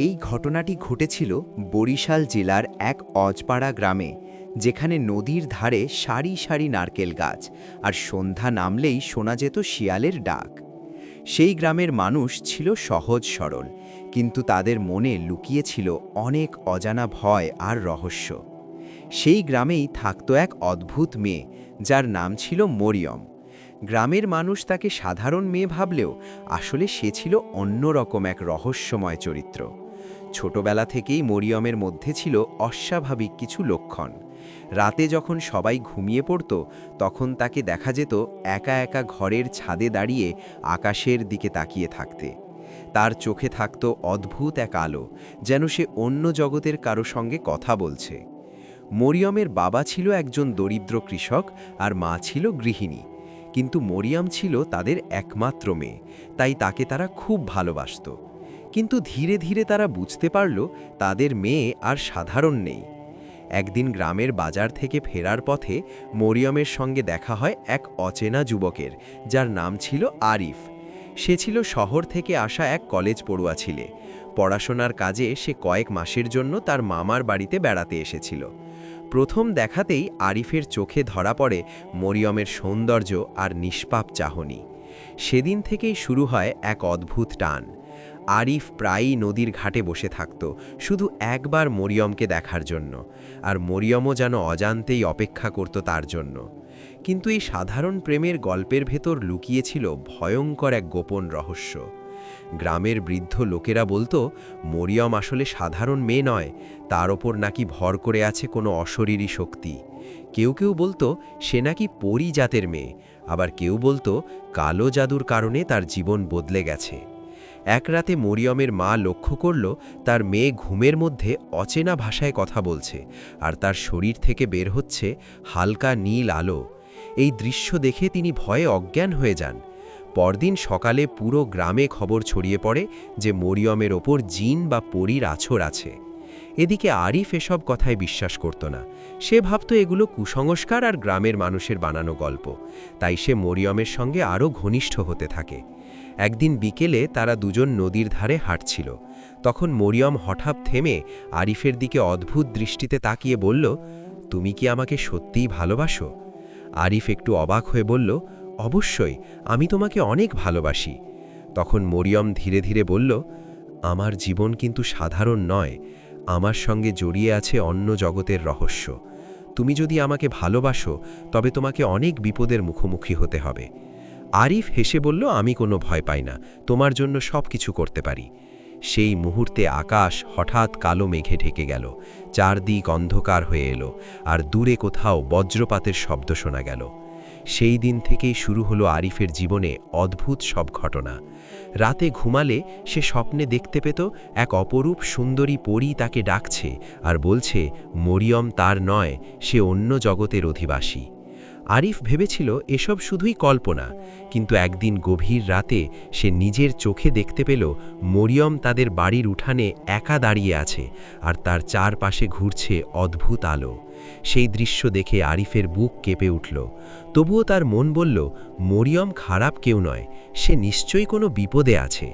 এই ঘটনাটি ঘটেছিল বরিশাল জেলার এক অজপাড়া গ্রামে, যেখানে নদীর ধারে সারি সারি নারকেল গাছ আর সন্ধ্যা নামলেই শোনা যেত শিয়ালের ডাক। সেই গ্রামের মানুষ ছিল সহজ সরল, কিন্তু তাদের মনে লুকিয়েছিল অনেক অজানা ভয় আর রহস্য। সেই গ্রামেই থাকত এক অদ্ভুত মেয়ে, যার নাম ছিল মরিয়ম। গ্রামের মানুষ তাকে সাধারণ মেয়ে ভাবলেও আসলে সে ছিল অন্যরকম এক রহস্যময় চরিত্র। ছোটবেলা থেকেই মরিয়মের মধ্যে ছিল অস্বাভাবিক কিছু লক্ষণ। রাতে যখন সবাই ঘুমিয়ে পড়ত, তখন তাকে দেখা যেত একা একা ঘরের ছাদে দাঁড়িয়ে আকাশের দিকে তাকিয়ে থাকতে। তার চোখে থাকত অদ্ভুত এক আলো, যেন সে অন্য জগতের কারও সঙ্গে কথা বলছে। মরিয়মের বাবা ছিল একজন দরিদ্র কৃষক আর মা ছিল গৃহিণী। কিন্তু মরিয়াম ছিল তাদের একমাত্র মেয়ে, তাই তাকে তারা খুব ভালোবাসত। কিন্তু ধীরে ধীরে তারা বুঝতে পারল তাদের মেয়ে আর সাধারণ নেই। একদিন গ্রামের বাজার থেকে ফেরার পথে মরিয়মের সঙ্গে দেখা হয় এক অচেনা যুবকের, যার নাম ছিল আরিফ। সে ছিল শহর থেকে আসা এক কলেজ পড়ুয়া ছিলে। পড়াশোনার কাজে সে কয়েক মাসের জন্য তার মামার বাড়িতে বেড়াতে এসেছিল। প্রথম দেখাতেই আরিফের চোখে ধরা পড়ে মরিয়মের সৌন্দর্য আর নিষ্পাপ চাহনি। সেদিন থেকেই শুরু হয় এক অদ্ভুত টান। আরিফ প্রায়ই নদীর ঘাটে বসে থাকত, শুধু একবার মরিয়মকে দেখার জন্য, আর মরিয়মও যেন অজান্তেই অপেক্ষা করত তার জন্য। কিন্তু এই সাধারণ প্রেমের গল্পের ভেতর লুকিয়েছিল ভয়ঙ্কর এক গোপন রহস্য। গ্রামের বৃদ্ধ লোকেরা বলতো, মরিয়ম আসলে সাধারণ মেয়ে নয়, তার ওপর নাকি ভর করে আছে কোনো অশরীরী শক্তি। কেউ কেউ বলতো, সে নাকি পরিজাতের মেয়ে, আবার কেউ বলতো, কালো জাদুর কারণে তার জীবন বদলে গেছে। এক রাতে মরিয়মের মা লক্ষ্য করল, তার মেয়ে ঘুমের মধ্যে অচেনা ভাষায় কথা বলছে, আর তার শরীর থেকে বের হচ্ছে হালকা নীল আলো। এই দৃশ্য দেখে তিনি ভয়ে অজ্ঞান হয়ে যান। পরদিন সকালে পুরো গ্রামে খবর ছড়িয়ে পড়ে যে মরিয়মের ওপর জিন বা পরীর আছর আছে। এদিকে আরিফ এসব কথায় বিশ্বাস করত না। সে ভাবত এগুলো কুসংস্কার আর গ্রামের মানুষের বানানো গল্প। তাই সে মরিয়মের সঙ্গে আরও ঘনিষ্ঠ হতে থাকে। একদিন বিকেলে তারা দুজন নদীর ধারে হাঁটছিল। তখন মরিয়ম হঠাৎ থেমে আরিফের দিকে অদ্ভুত দৃষ্টিতে তাকিয়ে বলল, তুমি কি আমাকে সত্যিই ভালোবাসো? আরিফ একটু অবাক হয়ে বলল, অবশ্যই, আমি তোমাকে অনেক ভালোবাসি। তখন মরিয়ম ধীরে ধীরে বলল, আমার জীবন কিন্তু সাধারণ নয়, আমার সঙ্গে জড়িয়ে আছে অন্য জগতের রহস্য। তুমি যদি আমাকে ভালোবাসো, তবে তোমাকে অনেক বিপদের মুখোমুখি হতে হবে। আরিফ হেসে বলল, আমি কোনো ভয় পাই না, তোমার জন্য সব কিছু করতে পারি। সেই মুহূর্তে আকাশ হঠাৎ কালো মেঘে ঢেকে গেল, চারদিক অন্ধকার হয়ে এলো, আর দূরে কোথাও বজ্রপাতের শব্দ শোনা গেল। সেই দিন থেকেই শুরু হলো আরিফের জীবনে অদ্ভুত সব ঘটনা। রাতে ঘুমালে সে স্বপ্নে দেখতে পেত, এক অপরূপ সুন্দরী পরী তাকে ডাকছে আর বলছে, মরিয়ম তার নয়, সে অন্য জগতের অধিবাসী। আরিফ ভেবেছিল এসব শুধুই কল্পনা, কিন্তু একদিন গভীর রাতে সে নিজের চোখে দেখতে পেল মরিয়ম তাদের বাড়ির উঠানে একা দাঁড়িয়ে আছে আর তার চারপাশে ঘুরছে অদ্ভুত আলো। সেই দৃশ্য দেখে আরিফের বুক কেঁপে উঠল। তবুও তার মন বলল, মরিয়ম খারাপ কেউ নয়, সে নিশ্চয়ই কোনো বিপদে আছে।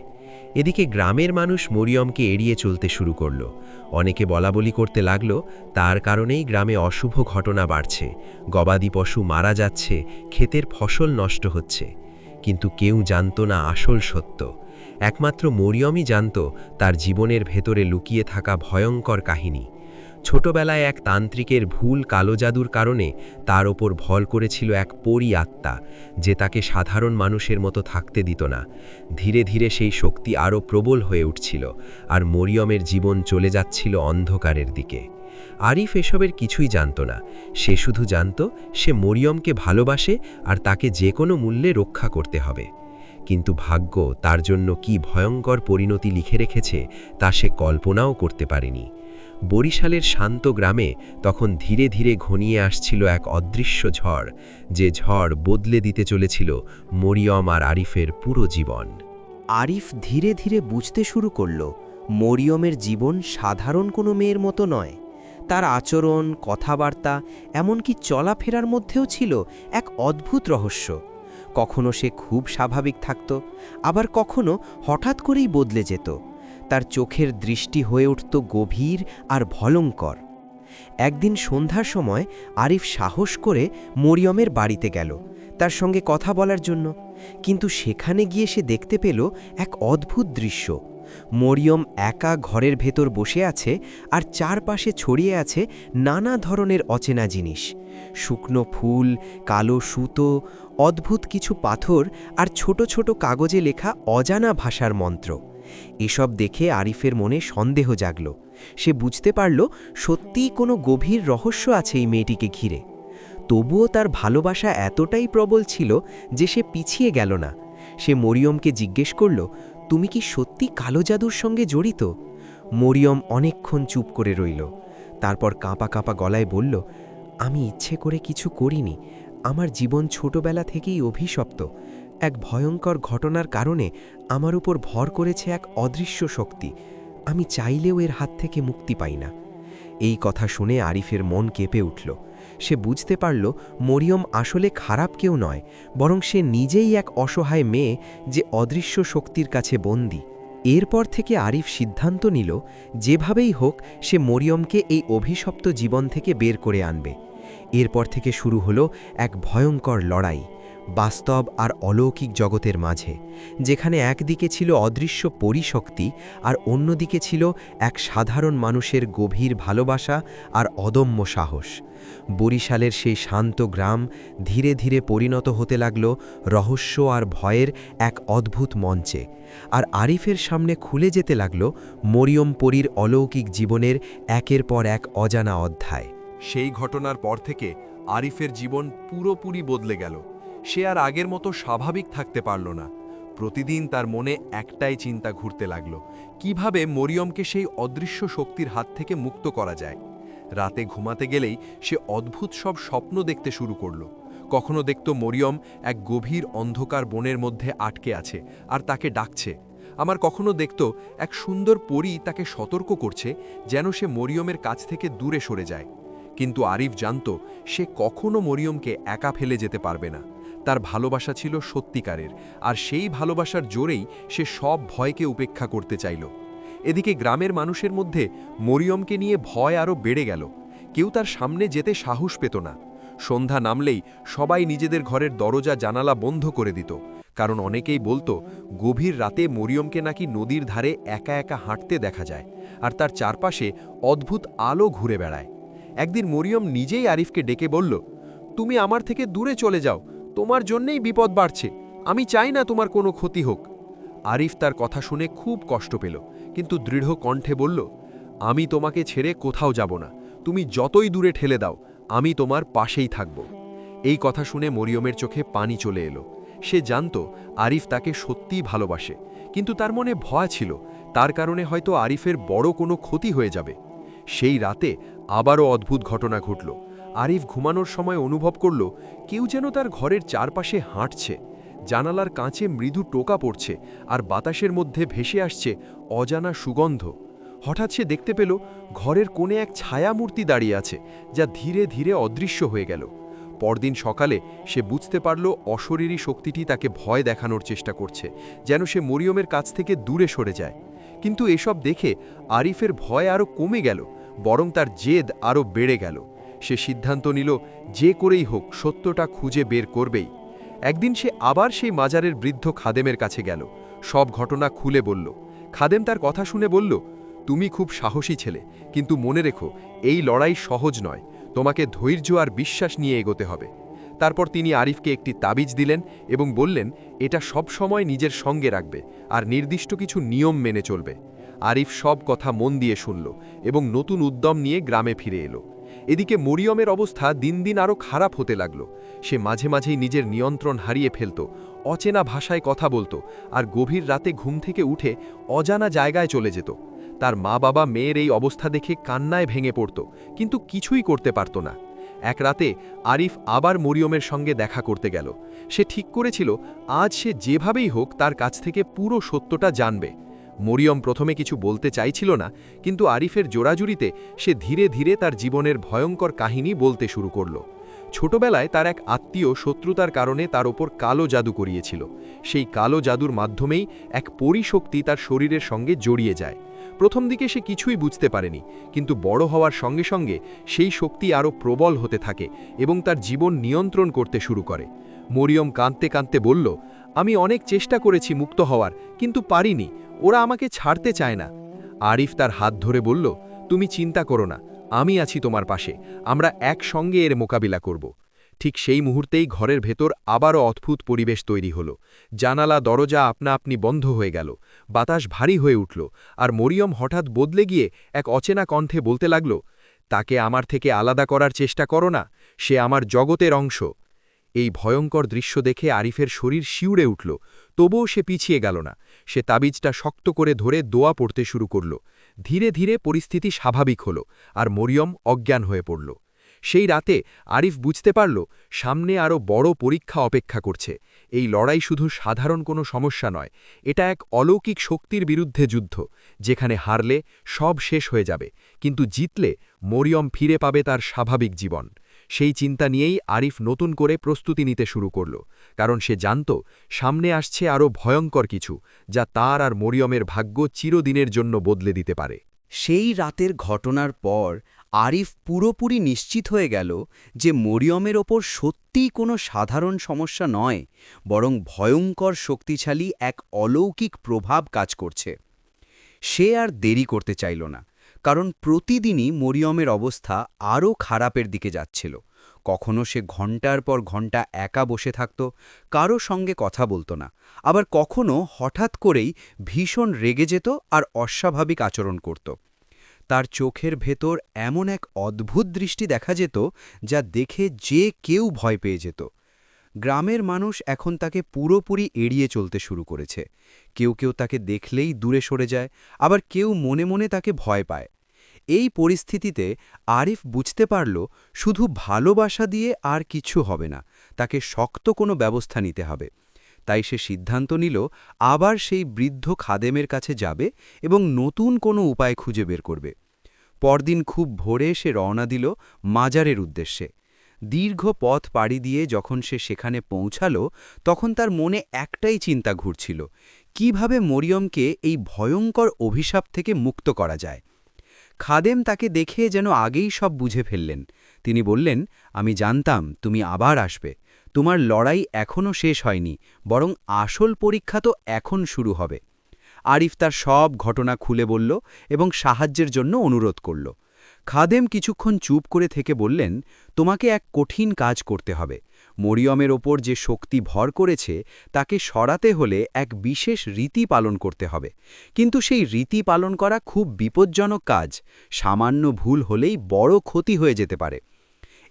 এদিকে গ্রামের মানুষ মরিয়মকে এড়িয়ে চলতে শুরু করল। অনেকে বলাবলি করতে লাগল, তার কারণেই গ্রামে অশুভ ঘটনা বাড়ছে। গবাদি পশু মারা যাচ্ছে, ক্ষেতের ফসল নষ্ট হচ্ছে। কিন্তু কেউ জানত না আসল সত্য। একমাত্র মরিয়মই জানত তার জীবনের ভেতরে লুকিয়ে থাকা ভয়ঙ্কর কাহিনী। ছোটবেলায় এক তান্ত্রিকের ভুল কালো জাদুর কারণে তার ওপর ভল করেছিল এক পরি আত্মা, যে তাকে সাধারণ মানুষের মতো থাকতে দিত না। ধীরে ধীরে সেই শক্তি আরও প্রবল হয়ে উঠছিল আর মরিয়মের জীবন চলে যাচ্ছিল অন্ধকারের দিকে। আরিফ এসবের কিছুই জানত না। সে শুধু জানত, সে মরিয়মকে ভালোবাসে আর তাকে যে কোনো মূল্যে রক্ষা করতে হবে। কিন্তু ভাগ্য তার জন্য কি ভয়ঙ্কর পরিণতি লিখে রেখেছে, তা সে কল্পনাও করতে পারেনি। বরিশালের শান্ত গ্রামে তখন ধীরে ধীরে ঘনিয়ে আসছিল এক অদৃশ্য ঝড়, যে ঝড় বদলে দিতে চলেছিল মরিয়ম আর আরিফের পুরো জীবন। আরিফ ধীরে ধীরে বুঝতে শুরু করল, মরিয়মের জীবন সাধারণ কোনো মেয়ের মতো নয়। তার আচরণ, কথাবার্তা, এমনকি চলাফেরার মধ্যেও ছিল এক অদ্ভুত রহস্য। কখনো সে খুব স্বাভাবিক থাকত, আবার কখনো হঠাৎ করেই বদলে যেত। তার চোখের দৃষ্টি হয়ে উঠত গভীর আর ভলঙ্কর একদিন সন্ধ্যার সময় আরিফ সাহস করে মরিয়মের বাড়িতে গেল তার সঙ্গে কথা বলার জন্য। কিন্তু সেখানে গিয়ে সে দেখতে পেল এক অদ্ভুত দৃশ্য। মরিয়ম একা ঘরের ভেতর বসে আছে আর চারপাশে ছড়িয়ে আছে নানা ধরনের অচেনা জিনিস। শুকনো ফুল, কালো সুতো, অদ্ভুত কিছু পাথর আর ছোট ছোট কাগজে লেখা অজানা ভাষার মন্ত্র। এসব দেখে আরিফের মনে সন্দেহ জাগল। সে বুঝতে পারল সত্যিই কোনো গভীর রহস্য আছে এই মেয়েটিকে ঘিরে। তবুও তার ভালোবাসা এতটাই প্রবল ছিল যে সে পিছিয়ে গেল না। সে মরিয়মকে জিজ্ঞেস করল, তুমি কি সত্যি কালো জাদুর সঙ্গে জড়িত? মরিয়ম অনেকক্ষণ চুপ করে রইল। তারপর কাঁপা কাঁপা গলায় বলল, আমি ইচ্ছে করে কিছু করিনি। আমার জীবন ছোটবেলা থেকেই অভিশপ্ত। এক ভয়ঙ্কর ঘটনার কারণে আমার উপর ভর করেছে এক অদৃশ্য শক্তি। আমি চাইলেও এর হাত থেকে মুক্তি পাই না। এই কথা শুনে আরিফের মন কেঁপে উঠল। সে বুঝতে পারল, মরিয়ম আসলে খারাপ কেউ নয়, বরং সে নিজেই এক অসহায় মেয়ে যে অদৃশ্য শক্তির কাছে বন্দী। এরপর থেকে আরিফ সিদ্ধান্ত নিল, যেভাবেই হোক, সে মরিয়মকে এই অভিশপ্ত জীবন থেকে বের করে আনবে। এরপর থেকে শুরু হলো এক ভয়ঙ্কর লড়াই। বাস্তব আর অলৌকিক জগতের মাঝে, যেখানে একদিকে ছিল অদৃশ্য পরিশক্তি আর অন্যদিকে ছিল এক সাধারণ মানুষের গভীর ভালোবাসা আর অদম্য সাহস। বরিশালের সেই শান্ত গ্রাম ধীরে ধীরে পরিণত হতে লাগল রহস্য আর ভয়ের এক অদ্ভুত মঞ্চে, আর আরিফের সামনে খুলে যেতে লাগল মরিয়ম পরীর অলৌকিক জীবনের একের পর এক অজানা অধ্যায়। সেই ঘটনার পর থেকে আরিফের জীবন পুরোপুরি বদলে গেল। সে আর আগের মতো স্বাভাবিক থাকতে পারল না। প্রতিদিন তার মনে একটাই চিন্তা ঘুরতে লাগল, কীভাবে মরিয়মকে সেই অদৃশ্য শক্তির হাত থেকে মুক্ত করা যায়। রাতে ঘুমাতে গেলেই সে অদ্ভুত সব স্বপ্ন দেখতে শুরু করল। কখনো দেখত মরিয়ম এক গভীর অন্ধকার বনের মধ্যে আটকে আছে আর তাকে ডাকছে। আমার কখনো দেখত এক সুন্দর পরী তাকে সতর্ক করছে যেন সে মরিয়মের কাছ থেকে দূরে সরে যায়। কিন্তু আরিফ জানত সে কখনো মরিয়মকে একা ফেলে যেতে পারবে না। তার ভালোবাসা ছিল সত্যিকারের, আর সেই ভালোবাসার জোরেই সে সব ভয়কে উপেক্ষা করতে চাইল। এদিকে গ্রামের মানুষের মধ্যে মরিয়মকে নিয়ে ভয় আরও বেড়ে গেল। কেউ তার সামনে যেতে সাহস পেত না। সন্ধ্যা নামলেই সবাই নিজেদের ঘরের দরজা, জানালা বন্ধ করে দিত। কারণ অনেকেই বলতো, গভীর রাতে মরিয়মকে নাকি নদীর ধারে একা একা হাঁটতে দেখা যায়, আর তার চারপাশে অদ্ভুত আলো ঘুরে বেড়ায়। একদিন মরিয়ম নিজেই আরিফকে ডেকে বলল, তুমি আমার থেকে দূরে চলে যাও তোমার জন্যেই বিপদ বাড়ছে। আমি চাই না তোমার কোনো ক্ষতি হোক। আরিফ তার কথা শুনে খুব কষ্ট পেল, কিন্তু দৃঢ় কণ্ঠে বলল, আমি তোমাকে ছেড়ে কোথাও যাব না। তুমি যতই দূরে ঠেলে দাও, আমি তোমার পাশেই থাকব। এই কথা শুনে মরিয়মের চোখে পানি চলে এলো। সে জানত আরিফ তাকে সত্যিই ভালোবাসে, কিন্তু তার মনে ভয় ছিল, তার কারণে হয়তো আরিফের বড় কোনো ক্ষতি হয়ে যাবে। সেই রাতে আবারও অদ্ভুত ঘটনা ঘটল। আরিফ ঘুমানোর সময় অনুভব করল, কেউ যেন তার ঘরের চারপাশে হাঁটছে। জানালার কাঁচে মৃদু টোকা পড়ছে আর বাতাসের মধ্যে ভেসে আসছে অজানা সুগন্ধ। হঠাৎ সে দেখতে পেল, ঘরের কোণে এক ছায়া মূর্তি দাঁড়িয়ে আছে, যা ধীরে ধীরে অদৃশ্য হয়ে গেল। পরদিন সকালে সে বুঝতে পারল, অশরীরী শক্তিটি তাকে ভয় দেখানোর চেষ্টা করছে, যেন সে মরিয়মের কাছ থেকে দূরে সরে যায়। কিন্তু এসব দেখে আরিফের ভয় আরও কমে গেল, বরং তার জেদ আরও বেড়ে গেল। সে সিদ্ধান্ত নিল যে করেই হোক সত্যটা খুঁজে বের করবেই। একদিন সে আবার সেই মাজারের বৃদ্ধ খাদেমের কাছে গেল। সব ঘটনা খুলে বলল। খাদেম তার কথা শুনে বলল, তুমি খুব সাহসী ছেলে, কিন্তু মনে রেখো, এই লড়াই সহজ নয়। তোমাকে ধৈর্য আর বিশ্বাস নিয়ে এগোতে হবে। তারপর তিনি আরিফকে একটি তাবিজ দিলেন এবং বললেন, এটা সব সময় নিজের সঙ্গে রাখবে আর নির্দিষ্ট কিছু নিয়ম মেনে চলবে। আরিফ সব কথা মন দিয়ে শুনল এবং নতুন উদ্যম নিয়ে গ্রামে ফিরে এলো। এদিকে মরিয়মের অবস্থা দিন দিন আরও খারাপ হতে লাগল। সে মাঝে মাঝেই নিজের নিয়ন্ত্রণ হারিয়ে ফেলত, অচেনা ভাষায় কথা বলতো আর গভীর রাতে ঘুম থেকে উঠে অজানা জায়গায় চলে যেত। তার মা বাবা মেয়ের এই অবস্থা দেখে কান্নায় ভেঙে পড়ত, কিন্তু কিছুই করতে পারত না। এক রাতে আরিফ আবার মরিয়মের সঙ্গে দেখা করতে গেল। সে ঠিক করেছিল, আজ সে যেভাবেই হোক তার কাছ থেকে পুরো সত্যটা জানবে। মরিয়ম প্রথমে কিছু বলতে চাইছিল না, কিন্তু আরিফের জোড়াজুড়িতে সে ধীরে ধীরে তার জীবনের ভয়ঙ্কর কাহিনী বলতে শুরু করল। ছোটবেলায় তার এক আত্মীয় শত্রুতার কারণে তার ওপর কালো জাদু করিয়েছিল। সেই কালো জাদুর মাধ্যমেই এক পরিশক্তি তার শরীরের সঙ্গে জড়িয়ে যায়। প্রথম দিকে সে কিছুই বুঝতে পারেনি, কিন্তু বড় হওয়ার সঙ্গে সঙ্গে সেই শক্তি আরও প্রবল হতে থাকে এবং তার জীবন নিয়ন্ত্রণ করতে শুরু করে। মরিয়ম কাঁদতে কাঁদতে বলল, আমি অনেক চেষ্টা করেছি মুক্ত হওয়ার, কিন্তু পারিনি। ওরা আমাকে ছাড়তে চায় না। আরিফ তার হাত ধরে বলল, তুমি চিন্তা করো না, আমি আছি তোমার পাশে, আমরা একসঙ্গে এর মোকাবিলা করব। ঠিক সেই মুহূর্তেই ঘরের ভেতর আবারও অদ্ভুত পরিবেশ তৈরি হল। জানালা, দরজা আপনা আপনি বন্ধ হয়ে গেল, বাতাস ভারী হয়ে উঠল, আর মরিয়ম হঠাৎ বদলে গিয়ে এক অচেনা কণ্ঠে বলতে লাগল, তাকে আমার থেকে আলাদা করার চেষ্টা করো না, সে আমার জগতের অংশ। এই ভয়ঙ্কর দৃশ্য দেখে আরিফের শরীর শিউড়ে উঠল, তবুও সে পিছিয়ে গেল না। সে তাবিজটা শক্ত করে ধরে দোয়া পড়তে শুরু করল। ধীরে ধীরে পরিস্থিতি স্বাভাবিক হল আর মরিয়ম অজ্ঞান হয়ে পড়ল। সেই রাতে আরিফ বুঝতে পারল, সামনে আরও বড় পরীক্ষা অপেক্ষা করছে। এই লড়াই শুধু সাধারণ কোনো সমস্যা নয়, এটা এক অলৌকিক শক্তির বিরুদ্ধে যুদ্ধ, যেখানে হারলে সব শেষ হয়ে যাবে। কিন্তু জিতলে মরিয়ম ফিরে পাবে তার স্বাভাবিক জীবন। সেই চিন্তা নিয়েই আরিফ নতুন করে প্রস্তুতি নিতে শুরু করল, কারণ সে জানত সামনে আসছে আরও ভয়ঙ্কর কিছু, যা তার আর মরিয়মের ভাগ্য চিরদিনের জন্য বদলে দিতে পারে। সেই রাতের ঘটনার পর আরিফ পুরোপুরি নিশ্চিত হয়ে গেল যে মরিয়মের ওপর সত্যিই কোনো সাধারণ সমস্যা নয়, বরং ভয়ঙ্কর শক্তিশালী এক অলৌকিক প্রভাব কাজ করছে। সে আর দেরি করতে চাইল না। কারণ প্রতিদিনই মরিয়মের অবস্থা আরও খারাপের দিকে যাচ্ছিল। কখনো সে ঘণ্টার পর ঘণ্টা একা বসে থাকত কারও সঙ্গে কথা বলতো না। আবার কখনো হঠাৎ করেই ভীষণ রেগে যেত আর অস্বাভাবিক আচরণ করত। তার চোখের ভেতর এমন এক অদ্ভুত দৃষ্টি দেখা যেত যা দেখে যে কেউ ভয় পেয়ে যেত। গ্রামের মানুষ এখন তাকে পুরোপুরি এড়িয়ে চলতে শুরু করেছে। কেউ কেউ তাকে দেখলেই দূরে সরে যায়, আবার কেউ মনে মনে তাকে ভয় পায়। এই পরিস্থিতিতে আরিফ বুঝতে পারল, শুধু ভালোবাসা দিয়ে আর কিছু হবে না, তাকে শক্ত কোনো ব্যবস্থা নিতে হবে। তাই সে সিদ্ধান্ত নিল, আবার সেই বৃদ্ধ খাদেমের কাছে যাবে এবং নতুন কোনো উপায় খুঁজে বের করবে। পরদিন খুব ভোরে সে রওনা দিল মাজারের উদ্দেশ্যে। দীর্ঘ পথ পাড়ি দিয়ে যখন সে সেখানে পৌঁছাল, তখন তার মনে একটাই চিন্তা ঘুরছিল, কীভাবে মরিয়মকে এই ভয়ঙ্কর অভিশাপ থেকে মুক্ত করা যায়? খাদেম তাকে দেখে যেন আগেই সব বুঝে ফেললেন। তিনি বললেন, আমি জানতাম তুমি আবার আসবে। তোমার লড়াই এখনও শেষ হয়নি, বরং আসল পরীক্ষা তো এখন শুরু হবে। আরিফ তার সব ঘটনা খুলে বলল এবং সাহায্যের জন্য অনুরোধ করল। খাদেম কিছুক্ষণ চুপ করে থেকে বললেন, তোমাকে এক কঠিন কাজ করতে হবে। মরিয়মের ওপর যে শক্তি ভর করেছে, তাকে সরাতে হলে এক বিশেষ রীতি পালন করতে হবে। কিন্তু সেই রীতি পালন করা খুব বিপজ্জনক কাজ। সামান্য ভুল হলেই বড় ক্ষতি হয়ে যেতে পারে।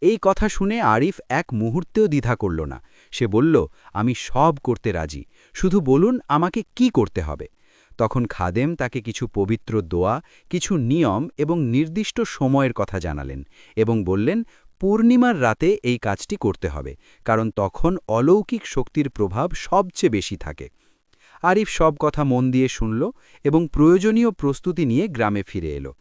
এই কথা শুনে আরিফ এক মুহূর্তেও দ্বিধা করল না। সে বলল, আমি সব করতে রাজি। শুধু বলুন আমাকে কি করতে হবে? তখন খাদেম তাকে কিছু পবিত্র দোয়া, কিছু নিয়ম এবং নির্দিষ্ট সময়ের কথা জানালেন এবং বললেন, পূর্ণিমার রাতে এই কাজটি করতে হবে, কারণ তখন অলৌকিক শক্তির প্রভাব সবচেয়ে বেশি থাকে। আরিফ সব কথা মন দিয়ে শুনল এবং প্রয়োজনীয় প্রস্তুতি নিয়ে গ্রামে ফিরে এলো।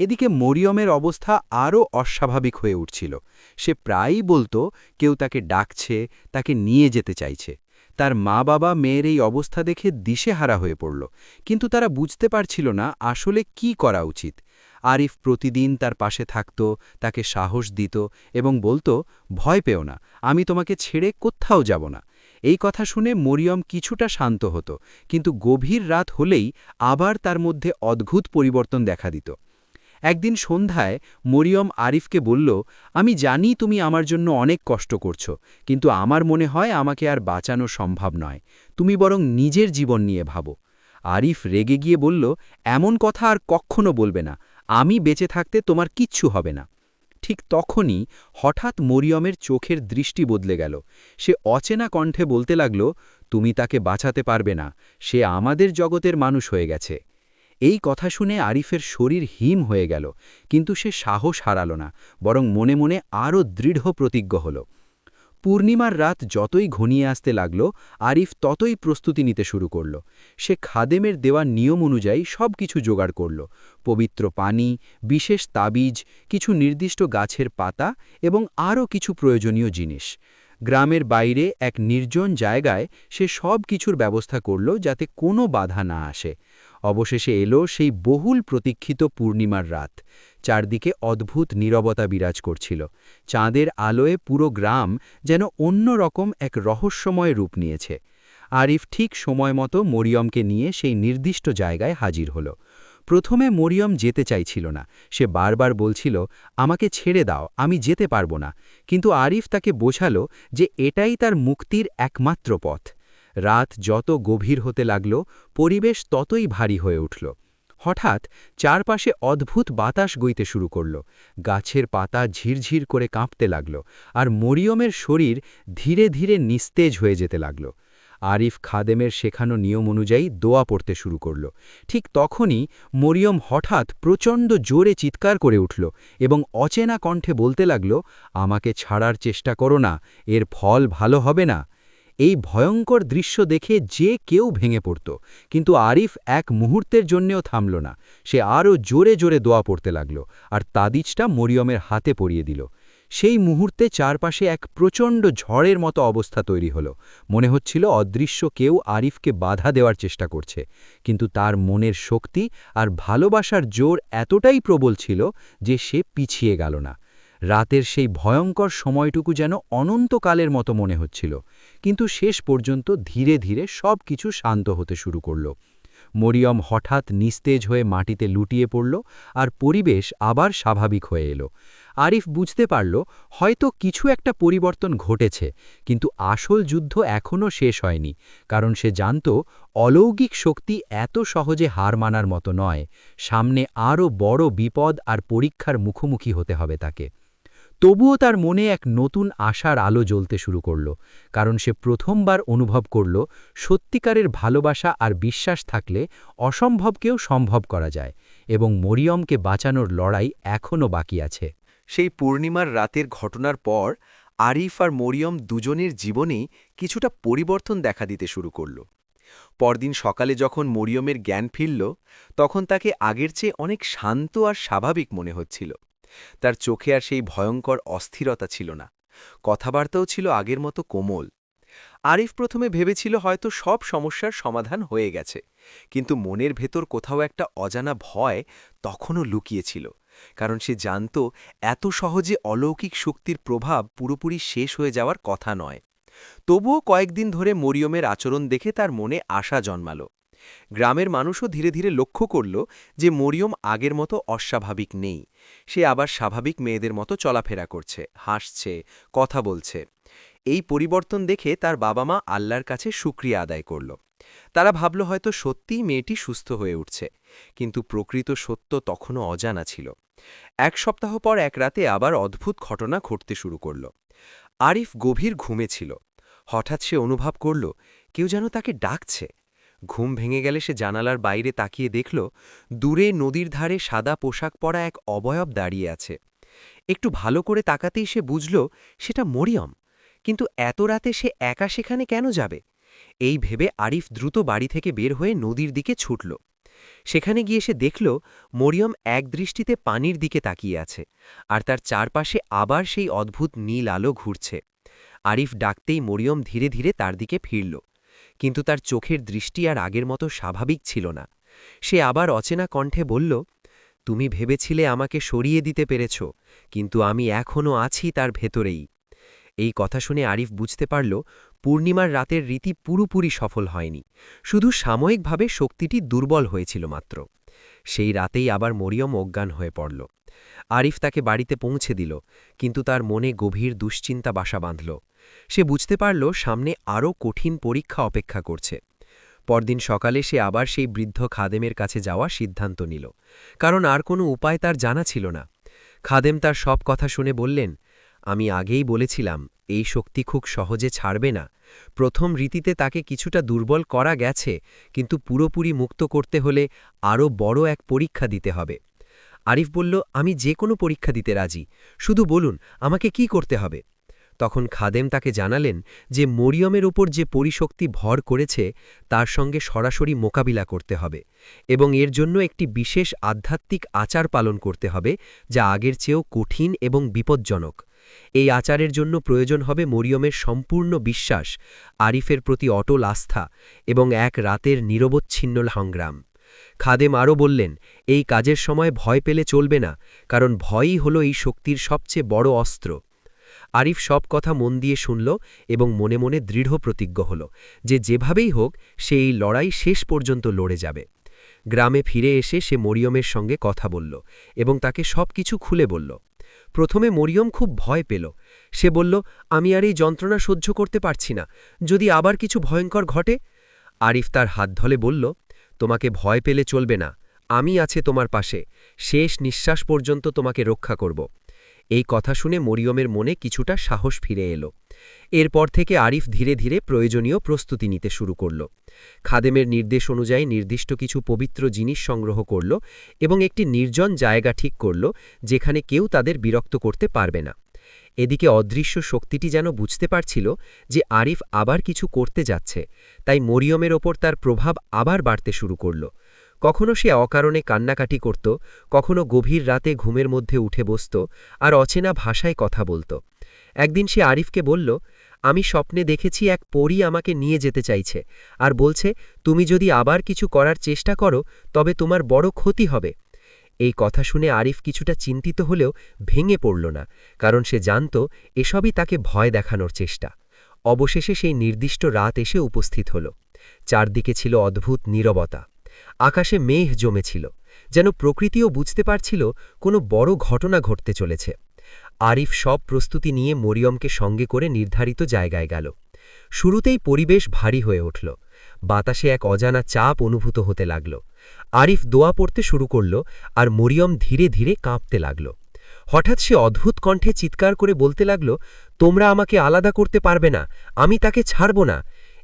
এদিকে মরিয়মের অবস্থা আরও অস্বাভাবিক হয়ে উঠছিল। সে প্রায়ই বলতো, কেউ তাকে ডাকছে, তাকে নিয়ে যেতে চাইছে। তার মা বাবা মেয়ের এই অবস্থা দেখে দিশেহারা হয়ে পড়ল। কিন্তু তারা বুঝতে পারছিল না আসলে কি করা উচিত। আরিফ প্রতিদিন তার পাশে থাকত, তাকে সাহস দিত এবং বলতো, ভয় পেও না, আমি তোমাকে ছেড়ে কোথাও যাব না। এই কথা শুনে মরিয়ম কিছুটা শান্ত হতো, কিন্তু গভীর রাত হলেই আবার তার মধ্যে অদ্ভুত পরিবর্তন দেখা দিত। একদিন সন্ধ্যায় মরিয়ম আরিফকে বলল, আমি জানি তুমি আমার জন্য অনেক কষ্ট করছ, কিন্তু আমার মনে হয় আমাকে আর বাঁচানো সম্ভব নয়। তুমি বরং নিজের জীবন নিয়ে ভাবো। আরিফ রেগে গিয়ে বলল, এমন কথা আর কখনো বলবে না। আমি বেঁচে থাকতে তোমার কিচ্ছু হবে না। ঠিক তখনই হঠাৎ মরিয়মের চোখের দৃষ্টি বদলে গেল। সে অচেনা কণ্ঠে বলতে লাগল, তুমি তাকে বাঁচাতে পারবে না। সে আমাদের জগতের মানুষ হয়ে গেছে। এই কথা শুনে আরিফের শরীর হিম হয়ে গেল, কিন্তু সে সাহস হারাল না, বরং মনে মনে আরও দৃঢ় প্রতিজ্ঞ হল। পূর্ণিমার রাত যতই ঘনিয়ে আসতে লাগল, আরিফ ততই প্রস্তুতি নিতে শুরু করল। সে খাদেমের দেওয়া নিয়ম অনুযায়ী সব কিছু জোগাড় করল। পবিত্র পানি, বিশেষ তাবিজ, কিছু নির্দিষ্ট গাছের পাতা এবং আরও কিছু প্রয়োজনীয় জিনিস। গ্রামের বাইরে এক নির্জন জায়গায় সে সব কিছুর ব্যবস্থা করল যাতে কোনো বাধা না আসে। অবশেষে এলো সেই বহুল প্রতীক্ষিত পূর্ণিমার রাত। চারদিকে অদ্ভুত নীরবতা বিরাজ করছিল। চাঁদের আলোয় পুরো গ্রাম যেন অন্য রকম এক রহস্যময় রূপ নিয়েছে। আরিফ ঠিক সময় মতো মরিয়মকে নিয়ে সেই নির্দিষ্ট জায়গায় হাজির হল। প্রথমে মরিয়ম যেতে চাইছিল না। সে বারবার বলছিল, আমাকে ছেড়ে দাও, আমি যেতে পারব না। কিন্তু আরিফ তাকে বোঝালো যে এটাই তার মুক্তির একমাত্র পথ। রাত যত গভীর হতে লাগল, পরিবেশ ততই ভারী হয়ে উঠল। হঠাৎ চারপাশে অদ্ভুত বাতাস গইতে শুরু করল। গাছের পাতা ঝিরঝির করে কাঁপতে লাগল আর মরিয়মের শরীর ধীরে ধীরে নিস্তেজ হয়ে যেতে লাগল। আরিফ খাদেমের শেখানো নিয়ম অনুযায়ী দোয়া পড়তে শুরু করল। ঠিক তখনই মরিয়ম হঠাৎ প্রচণ্ড জোরে চিৎকার করে উঠল এবং অচেনা কণ্ঠে বলতে লাগল, আমাকে ছাড়ার চেষ্টা করো না, এর ফল ভালো হবে না। এই ভয়ঙ্কর দৃশ্য দেখে যে কেউ ভেঙে পড়ত, কিন্তু আরিফ এক মুহূর্তের জন্যেও থামল না। সে আরও জোরে জোরে দোয়া পড়তে লাগল আর তাদিজটা মরিয়মের হাতে পরিয়ে দিল। সেই মুহূর্তে চারপাশে এক প্রচণ্ড ঝড়ের মতো অবস্থা তৈরি হলো। মনে হচ্ছিল অদৃশ্য কেউ আরিফকে বাধা দেওয়ার চেষ্টা করছে, কিন্তু তার মনের শক্তি আর ভালোবাসার জোর এতটাই প্রবল ছিল যে সে পিছিয়ে গেল না। রাতের সেই ভয়ঙ্কর সময়টুকু যেন অনন্তকালের মতো মনে হচ্ছিল, কিন্তু শেষ পর্যন্ত ধীরে ধীরে সব কিছু শান্ত হতে শুরু করল। মরিয়ম হঠাৎ নিস্তেজ হয়ে মাটিতে লুটিয়ে পড়ল আর পরিবেশ আবার স্বাভাবিক হয়ে এলো। আরিফ বুঝতে পারল, হয়তো কিছু একটা পরিবর্তন ঘটেছে, কিন্তু আসল যুদ্ধ এখনও শেষ হয়নি, কারণ সে জানত অলৌকিক শক্তি এত সহজে হার মানার মতো নয়, সামনে আরও বড় বিপদ আর পরীক্ষার মুখোমুখি হতে হবে তাকে। তবুও তার মনে এক নতুন আশার আলো জ্বলতে শুরু করল, কারণ সে প্রথমবার অনুভব করল সত্যিকারের ভালোবাসা আর বিশ্বাস থাকলে অসম্ভবকেও সম্ভব করা যায় এবং মরিয়মকে বাঁচানোর লড়াই এখনও বাকি আছে। সেই পূর্ণিমার রাতের ঘটনার পর আরিফ আর মরিয়ম দুজনের জীবনেই কিছুটা পরিবর্তন দেখা দিতে শুরু করল। পরদিন সকালে যখন মরিয়মের জ্ঞান ফিরল, তখন তাকে আগের চেয়ে অনেক শান্ত আর স্বাভাবিক মনে হচ্ছিল। তার চোখে আর সেই ভয়ঙ্কর অস্থিরতা ছিল না। কথাবার্তাও ছিল আগের মতো কোমল। আরিফ প্রথমে ভেবেছিল হয়তো সব সমস্যার সমাধান হয়ে গেছে, কিন্তু মনের ভেতর কোথাও একটা অজানা ভয় তখনও লুকিয়েছিল, কারণ সে জানত এত সহজে অলৌকিক শক্তির প্রভাব পুরোপুরি শেষ হয়ে যাওয়ার কথা নয়। তবুও কয়েকদিন ধরে মরিয়মের আচরণ দেখে তার মনে আশা জন্মালো। গ্রামের মানুষও ধীরে ধীরে লক্ষ্য করল যে মরিয়ম আগের মতো অস্বাভাবিক নেই। সে আবার স্বাভাবিক মেয়েদের মতো চলাফেরা করছে, হাসছে, কথা বলছে। এই পরিবর্তন দেখে তার বাবা মা আল্লাহর কাছে সুক্রিয়া আদায় করল। তারা ভাবল হয়তো সত্যিই মেয়েটি সুস্থ হয়ে উঠছে, কিন্তু প্রকৃত সত্য তখনও অজানা ছিল। এক সপ্তাহ পর এক রাতে আবার অদ্ভুত ঘটনা ঘটতে শুরু করল। আরিফ গভীর ঘুমে ছিল। হঠাৎ সে অনুভব করল, কেউ যেন তাকে ডাকছে। ঘুম ভেঙে গেলে সে জানালার বাইরে তাকিয়ে দেখল, দূরে নদীর ধারে সাদা পোশাক পরা এক অবয়ব দাঁড়িয়ে আছে। একটু ভালো করে তাকাতেই সে বুঝল, সেটা মরিয়ম। কিন্তু এত রাতে সে একা সেখানে কেন যাবে? এই ভেবে আরিফ দ্রুত বাড়ি থেকে বের হয়ে নদীর দিকে ছুটল। সেখানে গিয়ে সে দেখল, মরিয়ম এক দৃষ্টিতে পানির দিকে তাকিয়ে আছে, আর তার চারপাশে আবার সেই অদ্ভুত নীল আলো ঘুরছে। আরিফ ডাকতেই মরিয়ম ধীরে ধীরে তার দিকে ফিরল। কিন্তু তার চোখের দৃষ্টি আর আগের মতো স্বাভাবিক ছিল না। সে আবার অচেনা কণ্ঠে বলল, তুমি ভেবেছিলে আমাকে সরিয়ে দিতে পেরেছ, কিন্তু আমি এখনও আছি তার ভেতরেই। এই কথা শুনে আরিফ বুঝতে পারল, পূর্ণিমার রাতের রীতি পুরোপুরি সফল হয়নি। শুধু সাময়িকভাবে শক্তিটি দুর্বল হয়েছিল মাত্র। সেই রাতেই আবার মরিয়ম অজ্ঞান হয়ে পড়ল। আরিফ তাকে বাড়িতে পৌঁছে দিল, কিন্তু তার মনে গভীর দুশ্চিন্তা বাসা বাঁধল। সে বুঝতে পারল সামনে আরও কঠিন পরীক্ষা অপেক্ষা করছে। পরদিন সকালে সে আবার সেই বৃদ্ধ খাদেমের কাছে যাওয়া সিদ্ধান্ত নিল, কারণ আর কোনো উপায় তার জানা ছিল না। খাদেম তার সব কথা শুনে বললেন, আমি আগেই বলেছিলাম, এই শক্তি খুব সহজে ছাড়বে না। প্রথম রীতিতে তাকে কিছুটা দুর্বল করা গেছে, কিন্তু পুরোপুরি মুক্ত করতে হলে আরও বড় এক পরীক্ষা দিতে হবে। আরিফ বলল, আমি যে কোনো পরীক্ষা দিতে রাজি। শুধু বলুন, আমাকে কি করতে হবে? তখন খাদেম তাকে জানালেন যে মরিয়মের ওপর যে পরিশক্তি ভর করেছে, তার সঙ্গে সরাসরি মোকাবিলা করতে হবে এবং এর জন্য একটি বিশেষ আধ্যাত্মিক আচার পালন করতে হবে, যা আগের চেয়েও কঠিন এবং বিপজ্জনক। এই আচারের জন্য প্রয়োজন হবে মরিয়মের সম্পূর্ণ বিশ্বাস, আরিফের প্রতি অটল আস্থা এবং এক রাতের নিরবচ্ছিন্ন সংগ্রাম। খাদেম আরও বললেন, এই কাজের সময় ভয় পেলে চলবে না, কারণ ভয়ই হল এই শক্তির সবচেয়ে বড় অস্ত্র। আরিফ সব কথা মন দিয়ে শুনল এবং মনে মনে দৃঢ় প্রতিজ্ঞ হল যে যেভাবেই হোক, সে এই লড়াই শেষ পর্যন্ত লড়ে যাবে। গ্রামে ফিরে এসে সে মরিয়মের সঙ্গে কথা বলল এবং তাকে সব কিছু খুলে বলল। প্রথমে মরিয়ম খুব ভয় পেল। সে বলল, আমি আর এই যন্ত্রণা সহ্য করতে পারছি না। যদি আবার কিছু ভয়ঙ্কর ঘটে? আরিফ তার হাত ধলে বলল, তোমাকে ভয় পেলে চলবে না। আমি আছে তোমার পাশে। শেষ নিঃশ্বাস পর্যন্ত তোমাকে রক্ষা করব। এই কথা শুনে মরিয়মের মনে কিছুটা সাহস ফিরে এলো। এরপর থেকে আরিফ ধীরে ধীরে প্রয়োজনীয় প্রস্তুতি নিতে শুরু করল। খাদেমের নির্দেশ অনুযায়ী নির্দিষ্ট কিছু পবিত্র জিনিস সংগ্রহ করল এবং একটি নির্জন জায়গা ঠিক করল যেখানে কেউ তাদের বিরক্ত করতে পারবে না। এদিকে অদৃশ্য শক্তিটি যেন বুঝতে পারছিল যে আরিফ আবার কিছু করতে যাচ্ছে, তাই মরিয়মের ওপর তার প্রভাব আবার বাড়তে শুরু করল। কখনো সে অকারণে কান্নাকাটি করত, কখনো গভীর রাতে ঘুমের মধ্যে উঠে বসত আর অচেনা ভাষায় কথা বলত। একদিন সে আরিফকে বলল, আমি স্বপ্নে দেখেছি এক পরী আমাকে নিয়ে যেতে চাইছে আর বলছে, তুমি যদি আবার কিছু করার চেষ্টা করো, তবে তোমার বড় ক্ষতি হবে। এই কথা শুনে আরিফ কিছুটা চিন্তিত হলেও ভেঙে পড়ল না, কারণ সে জানত এসবই তাকে ভয় দেখানোর চেষ্টা। অবশেষে সেই নির্দিষ্ট রাত এসে উপস্থিত হল। চারদিকে ছিল অদ্ভুত নীরবতা। আকাশে মেঘ জমেছিল, যেন প্রকৃতিও বুঝতে পারছিল কোনো বড় ঘটনা ঘটতে চলেছে। আরিফ সব প্রস্তুতি নিয়ে মরিয়মকে সঙ্গে করে নির্ধারিত জায়গায় গেল। শুরুতেই পরিবেশ ভারী হয়ে উঠল। বাতাসে এক অজানা চাপ অনুভূত হতে লাগল। আরিফ দোয়া পড়তে শুরু করল আর মরিয়ম ধীরে ধীরে কাঁপতে লাগল। হঠাৎ সে অদ্ভুত কণ্ঠে চিৎকার করে বলতে লাগল, তোমরা আমাকে আলাদা করতে পারবে না, আমি তাকে ছাড়ব না।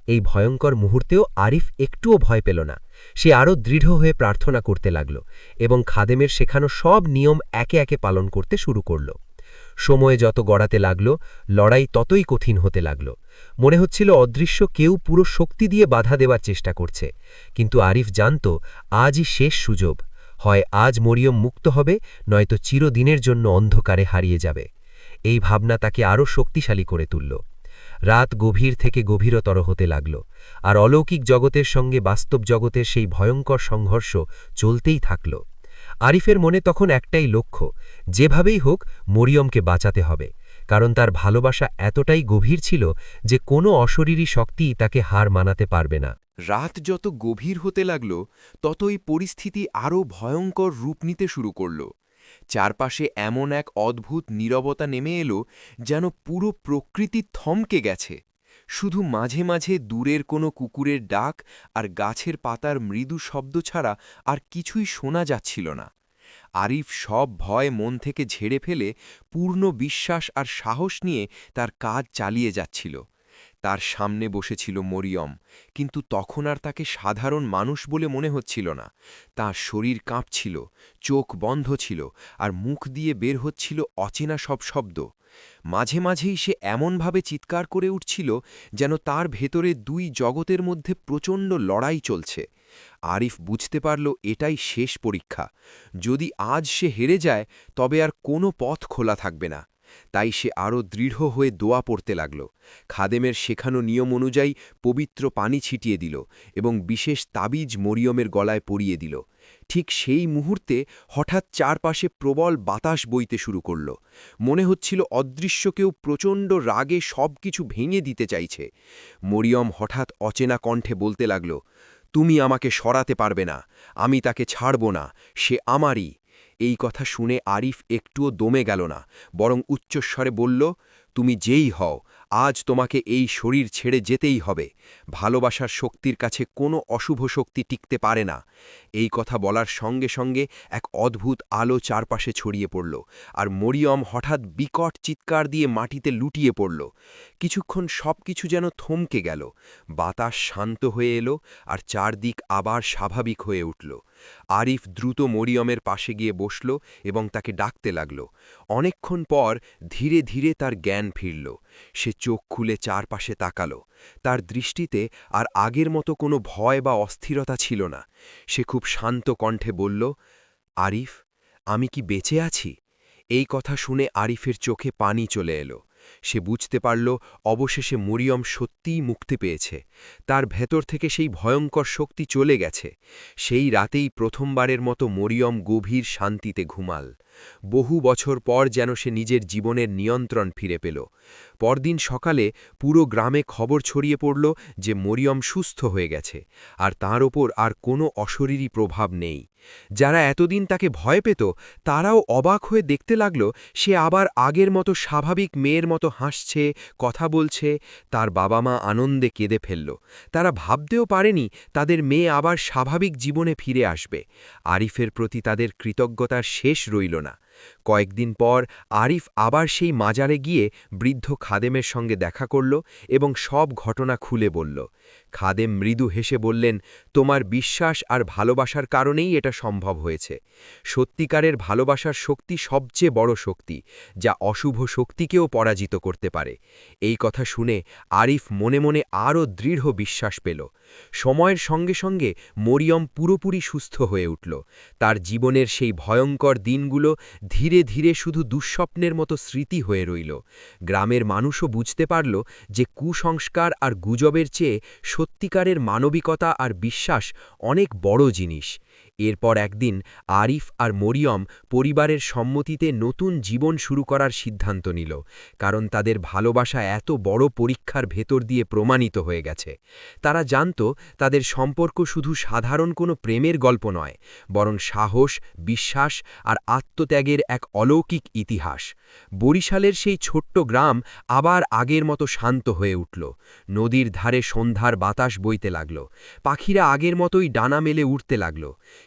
এই ভয়ঙ্কর মুহূর্তেও আরিফ একটুও ভয় পেল না। সে আরও দৃঢ় হয়ে প্রার্থনা করতে লাগল এবং খাদেমের শেখানো সব নিয়ম একে একে পালন করতে শুরু করল। সময়ে যত গড়াতে লাগল, লড়াই ততই কঠিন হতে লাগল। মনে হচ্ছিল অদৃশ্য কেউ পুরো শক্তি দিয়ে বাধা দেওয়ার চেষ্টা করছে, কিন্তু আরিফ জানত, আজই শেষ সুযোগ। হয় আজ মরিয়ম মুক্ত হবে, নয়তো চিরদিনের জন্য অন্ধকারে হারিয়ে যাবে। এই ভাবনা তাকে আরও শক্তিশালী করে তুলল। রাত গভীর থেকে গভীরতর হতে লাগল, আর অলৌকিক জগতের সঙ্গে বাস্তব জগতের সেই ভয়ঙ্কর সংঘর্ষ চলতেই থাকল। আরিফের মনে তখন একটাই লক্ষ্য, যেভাবেই হোক মরিয়মকে বাঁচাতে হবে, কারণ তার ভালোবাসা এতটাই গভীর ছিল যে কোনো অশরীরী শক্তিই তাকে হার মানাতে পারবে না। রাত যত গভীর হতে লাগল, ততই পরিস্থিতি আরও ভয়ঙ্কর রূপ নিতে শুরু করল। চারপাশে এমন এক অদ্ভুত নীরবতা নেমে এলো যেন পুরো প্রকৃতি থমকে গেছে। শুধু মাঝে মাঝে দূরের কোনো কুকুরের ডাক আর গাছের পাতার মৃদু শব্দ ছাড়া আর কিছুই শোনা যাচ্ছিল না। আরিফ সব ভয় মন থেকে ঝেড়ে ফেলে পূর্ণ বিশ্বাস আর সাহস নিয়ে তার কাজ চালিয়ে যাচ্ছিল। তার সামনে বসেছিল মরিয়ম, কিন্তু তখন আর তাকে সাধারণ মানুষ বলে মনে হচ্ছিল না। তার শরীর কাঁপছিল, চোখ বন্ধ ছিল, আর মুখ দিয়ে বের হচ্ছিল অচেনা সব শব্দ। মাঝে মাঝেই সে এমনভাবে চিৎকার করে উঠছিল যেন তার ভেতরে দুই জগতের মধ্যে প্রচণ্ড লড়াই চলছে। আরিফ বুঝতে পারল এটাই শেষ পরীক্ষা। যদি আজ সে হেরে যায়, তবে আর কোনো পথ খোলা থাকবে না। তাই সে আরও দৃঢ় হয়ে দোয়া পড়তে লাগল। খাদেমের শেখানো নিয়ম অনুযায়ী পবিত্র পানি ছিটিয়ে দিল এবং বিশেষ তাবিজ মরিয়মের গলায় পরিয়ে দিল। ঠিক সেই মুহূর্তে হঠাৎ চারপাশে প্রবল বাতাস বইতে শুরু করল। মনে হচ্ছিল অদৃশ্য কেউ প্রচণ্ড রাগে সব কিছু ভেঙে দিতে চাইছে। মরিয়ম হঠাৎ অচেনা কণ্ঠে বলতে লাগল, তুমি আমাকে সরাতে পারবে না, আমি তাকে ছাড়ব না, সে আমারই। এই কথা শুনে আরিফ একটুও দমে গেল না, বরং উচ্চস্বরে বলল, তুমি যেই হও, আজ তোমাকে এই শরীর ছেড়ে যেতেই হবে। ভালোবাসার শক্তির কাছে কোনো অশুভ শক্তি টিকতে পারে না। এই কথা বলার সঙ্গে সঙ্গে এক অদ্ভুত আলো চারপাশে ছড়িয়ে পড়ল, আর মরিয়ম হঠাৎ বিকট চিৎকার দিয়ে মাটিতে লুটিয়ে পড়ল। কিছুক্ষণ সব কিছু যেন থমকে গেল, বাতাস শান্ত হয়ে এলো, আর চারদিক আবার স্বাভাবিক হয়ে উঠল। আরিফ দ্রুত মরিয়মের পাশে গিয়ে বসল এবং তাকে ডাকতে লাগল। অনেকক্ষণ পর ধীরে ধীরে তার জ্ঞান ফিরল। সে চোখ খুলে চারপাশে তাকাল। তার দৃষ্টিতে আর আগের মতো কোনো ভয় বা অস্থিরতা ছিল না। সে খুব শান্ত কণ্ঠে বলল, আরিফ, আমি কি বেঁচে আছি? এই কথা শুনে আরিফের চোখে পানি চলে এলো। সে বুঝতে পারল, অবশেষে মরিয়ম সত্যিই মুক্তি পেয়েছে। তার ভেতর থেকে সেই ভয়ঙ্কর শক্তি চলে গেছে। সেই রাতেই প্রথমবারের মতো মরিয়ম গভীর শান্তিতে ঘুমাল। বহু বছর পর যেন সে নিজের জীবনের নিয়ন্ত্রণ ফিরে পেল। পরদিন সকালে পুরো গ্রামে খবর ছড়িয়ে পড়ল যে মরিয়ম সুস্থ হয়ে গেছে, আর তার ওপর আর কোনো অশরীরী প্রভাব নেই। যারা এতদিন তাকে ভয় পেত, তারাও অবাক হয়ে দেখতে লাগল সে আবার আগের মতো স্বাভাবিক মেয়ের মতো হাসছে, কথা বলছে, তার বাবা মা আনন্দে কেঁদে ফেলল। তারা ভাবতেও পারেনি তাদের মেয়ে আবার স্বাভাবিক জীবনে ফিরে আসবে। আরিফের প্রতি তাদের কৃতজ্ঞতার শেষ রইল না। কয়েকদিন পর আরিফ আবার সেই মাজারে গিয়ে বৃদ্ধ খাদেমের সঙ্গে দেখা করল এবং সব ঘটনা খুলে বলল। খাদেম মৃদু হেসে বললেন, তোমার বিশ্বাস আর ভালোবাসার কারণেই এটা সম্ভব হয়েছে। সত্যিকারের ভালোবাসার শক্তি সবচেয়ে বড় শক্তি, যা অশুভ শক্তিকেও পরাজিত করতে পারে। এই কথা শুনে আরিফ মনে মনে আরও দৃঢ় বিশ্বাস পেল। সময়ের সঙ্গে সঙ্গে মরিয়ম পুরোপুরি সুস্থ হয়ে উঠল। তার জীবনের সেই ভয়ঙ্কর দিনগুলো ধীরে ধীরে শুধু দুঃস্বপ্নের মতো স্মৃতি হয়ে রইল। গ্রামের মানুষও বুঝতে পারল যে কুসংস্কার আর গুজবের চেয়ে সত্যিকারের মানবিকতা আর বিশ্বাস অনেক বড় জিনিস। এরপর একদিন আরিফ আর মরিয়ম পরিবারের সম্মতিতে নতুন জীবন শুরু করার সিদ্ধান্ত নিল, কারণ তাদের ভালোবাসা এত বড় পরীক্ষার ভেতর দিয়ে প্রমাণিত হয়ে গেছে। তারা জানত তাদের সম্পর্ক শুধু সাধারণ কোনো প্রেমের গল্প নয়, বরং সাহস, বিশ্বাস আর আত্মত্যাগের এক অলৌকিক ইতিহাস। বরিশালের সেই ছোট্ট গ্রাম আবার আগের মতো শান্ত হয়ে উঠল, নদীর ধারে সন্ধ্যার বাতাস বইতে লাগল, পাখিরা আগের মতোই ডানা মেলে উঠতে লাগল।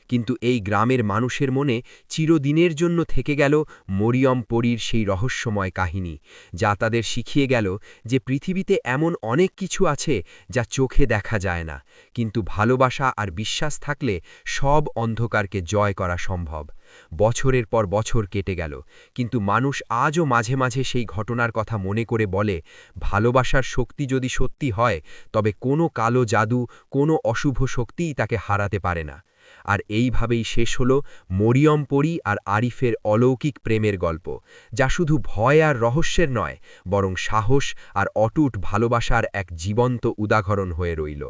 কিন্তু এই গ্রামের মানুষের মনে চিরদিনের জন্য থেকে গেল মরিয়ম পরীর সেই রহস্যময় কাহিনী, যা তাদের শিখিয়ে গেল যে পৃথিবীতে এমন অনেক কিছু আছে যা চোখে দেখা যায় না, কিন্তু ভালোবাসা আর বিশ্বাস থাকলে সব অন্ধকারকে জয় করা সম্ভব। বছরের পর বছর কেটে গেল, কিন্তু মানুষ আজও মাঝে মাঝে সেই ঘটনার কথা মনে করে বলে, ভালোবাসার শক্তি যদি সত্যি হয়, তবে কোনো কালো জাদু, কোনো অশুভ শক্তিই তাকে হারাতে পারে না। আর এইভাবেই শেষ হল মরিয়ম পরি আর আরিফের অলৌকিক প্রেমের গল্প, যা শুধু ভয় আর রহস্যের নয়, বরং সাহস আর অটুট ভালোবাসার এক জীবন্ত উদাহরণ হয়ে রইল।